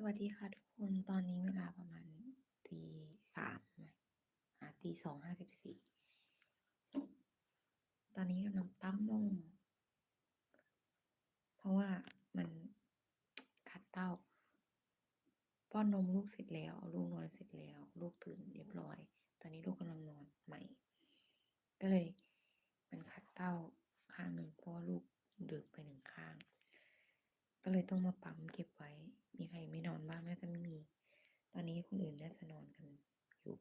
สวัสดีค่ะทุกคนตอนนี้เวลาประมาณตีสามอ่าตีสองห้าสิบสี่ตอนนี้กำลังปั๊มนมเพราะว่ามันขัดเต้า ป้อนนมลูกเสร็จแล้วเอาลูกนอนเสร็จแล้ว ลูกตื่นเรียบร้อย ตอนนี้ลูกกำลังนอนใหม่ ก็เลย มันขัดเต้าข้างหนึ่งเพราะว่าลูกดึกไปหนึ่งข้าง ก็เลยต้องมาปั๊มเก็บไว้ มีใครไม่นอนบ้างน่าจะไม่มี ตอนนี้คนอื่นน่าจะนอนกันอยู่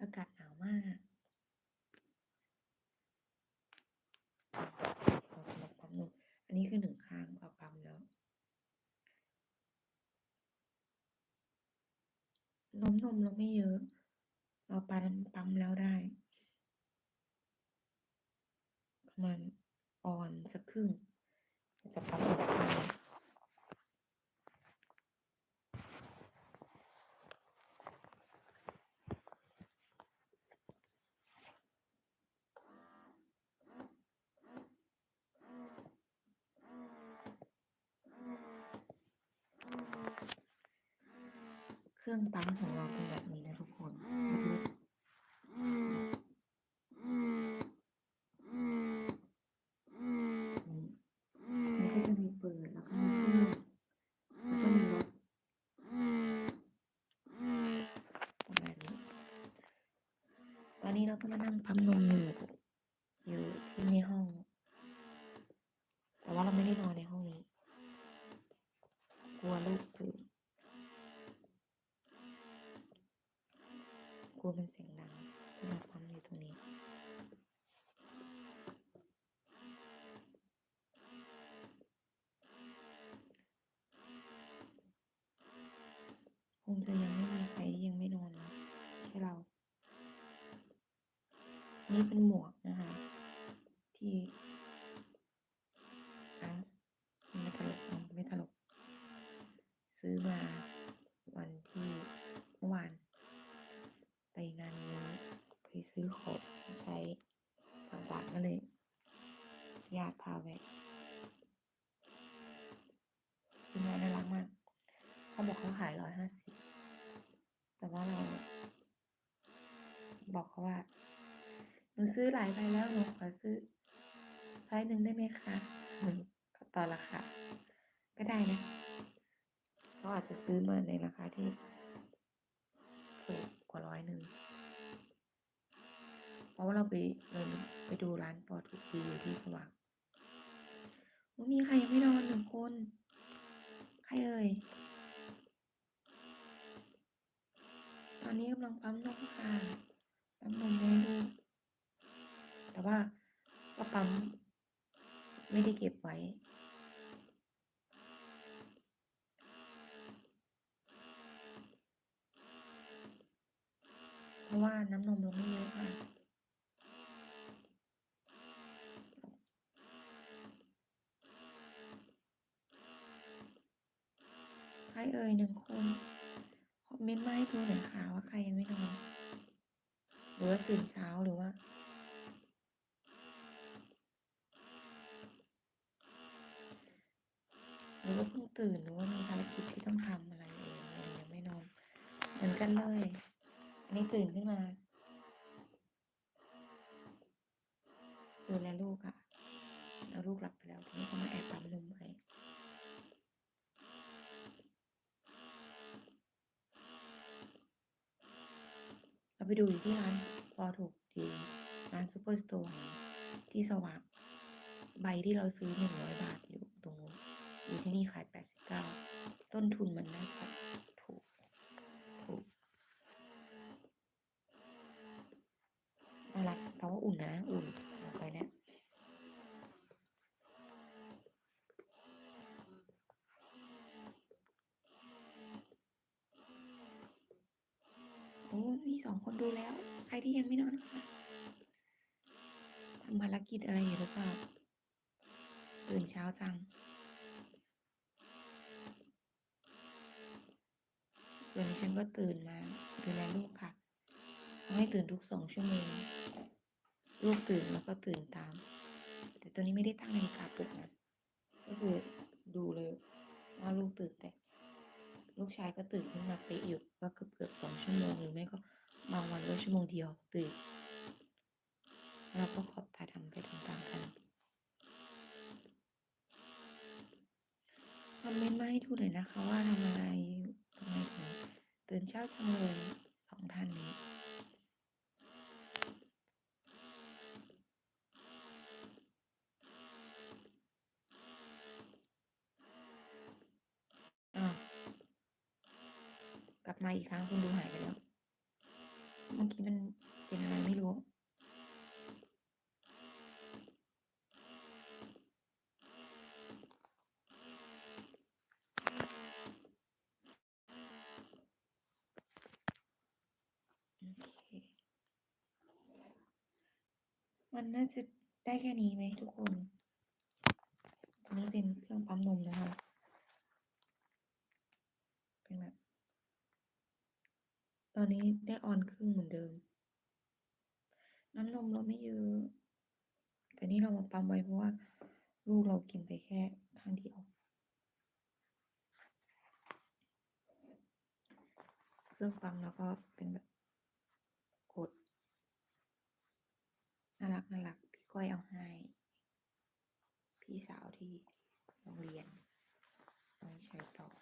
อากาศหนาวมากเราจะมาปั๊มนมอันนี้คือหนึ่งข้างเราปั๊มแล้วนมนมเราไม่เยอะ เราปั๊มปั๊มแล้วได้ ประมาณอ่อนสักครึ่ง จะปั๊มอีกข้าเครื่องปั๊มของเราเป็นแบบนี้นี่มันก็จะมีเปิดแล้วก็มีเครื่องแล้วก็มีรถประมาณนี้ ตอนนี้เรา ก็มานั่งปั๊มนมอยู่อยู่ที่ในห้อง แต่ว่าเราไม่ได้นอนในห้องนี้ กลัวลูกตื่นกลัวมันเสียงดังที่เราปั๊มอยู่ตรงนี้คงจะยังไม่มีใครที่ยังไม่นอนนะแค่เรา นี่เป็นหมวกนะคะ ที่อะไม่ตลกไม่ตลก ซื้อมาวันที่เมื่อวาน ไปงานนี้ไปซื้อของใช้ต่างๆก็เลยญาติพาแวะซื้อมาน่ารักมาก เขาบอกเขาขายร้อยห้าสิบแต่ว่าเราบอกเขาว่า นูซื้อหลายใบแล้วหนูขอซื้อใบหนึ่งได้ไหมคะก็ต่อราคาก็ได้นะเขาอาจจะซื้อมาในราคาที่ถูกกว่าร้อยหนึ่งเพราะว่าเราไปเราไปดูร้านปอถูกดีอยู่ที่สว่างมีใครยังไม่นอนหนึ่งคน ใครเอ่ย ตอนนี้กำลังปั๊มนมค่ะ ปั๊มนมให้ลูก แต่ ว่าก็ปั๊มไม่ได้เก็บไว้ เพราะว่าน้ำนมเราไม่เยอะค่ะใครเอ่ยหนึ่งคนคอมเมนต์มาให้ดูหน่อยค่ะว่าใครยังไม่นอนหรือว่าตื่นเช้าหรือว่า รือว่าเพิ่งตื่นหรือว่ามีภารกิจที่ต้องทำอะไรเองอะไรยังไม่นอนเหมือนกันเลยอันนี้ตื่นขึ้นมาดูแลลูกอะแล้วลูกหลับไปแล้วทีนี้ก็มาแอบปั๊มนมไว้เราไปดูอยู่ที่ร้านพอถูกดีร้านซูเปอร์สโตร์ที่สว่างใบที่เราซื้อหนึ่งร้อยบาทอยู่ตรงนู้น อยู่ที่นี่ขายแปดสิบเก้าต้นทุนมันน่าจะถูก ถูกน่ารักแต่ว่าอุ่นนะ อุ่นบอกไปแล้วโอ้มีสองคนดูแล้ว ใครที่ยังไม่นอนคะทำภารกิจอะไรอยู่หรือเปล่าตื่นเช้าจัง ส่วนดิฉันก็ตื่นมาดูแลลูกค่ะให้ตื่นทุกสองชั่วโมงลูกตื่นแล้วก็ตื่นตาม แต่ตัวนี้ไม่ได้ตั้งนาฬิกาปลุกนะก็คือดูเลยว่าลูกตื่นแต่ ลูกชายก็ตื่นขึ้นมาเป๊ะอยู่ก็เกือบเกือบสองชั่วโมงหรือไม่ก็บางวันก็ชั่วโมงเดียวตื่นเราก็ขอบตาทำไปตามๆกันคอมเมนต์มาให้ดูหน่อยนะคะว่าทำอะไรอยู่ทำไมถึงตื่ นเช้าจังเลยสองท่านนี้อ้ากลับมาอีกครั้งคุณดูหายไปแล้ว เมื่อกี้มันเป็นอะไรไม่รู้ โอเค มันน่าจะได้แค่นี้ไหมทุกคน อันนี้เป็นเครื่องปั๊มนมนะคะ เป็นแบบ ตอนนี้ได้ออนครึ่งเหมือนเดิม น้ำนมเราไม่เยอะ แต่นี่เรามาปั๊มไว้เพราะว่าลูกเรากินไปแค่ข้างเดียวเครื่องปั๊มแล้วก็เป็นแบบกด น่ารักน่ารักพี่ก้อยเอาให้ พี่สาวที่โรงเรียนเอาไปใช้ต่อ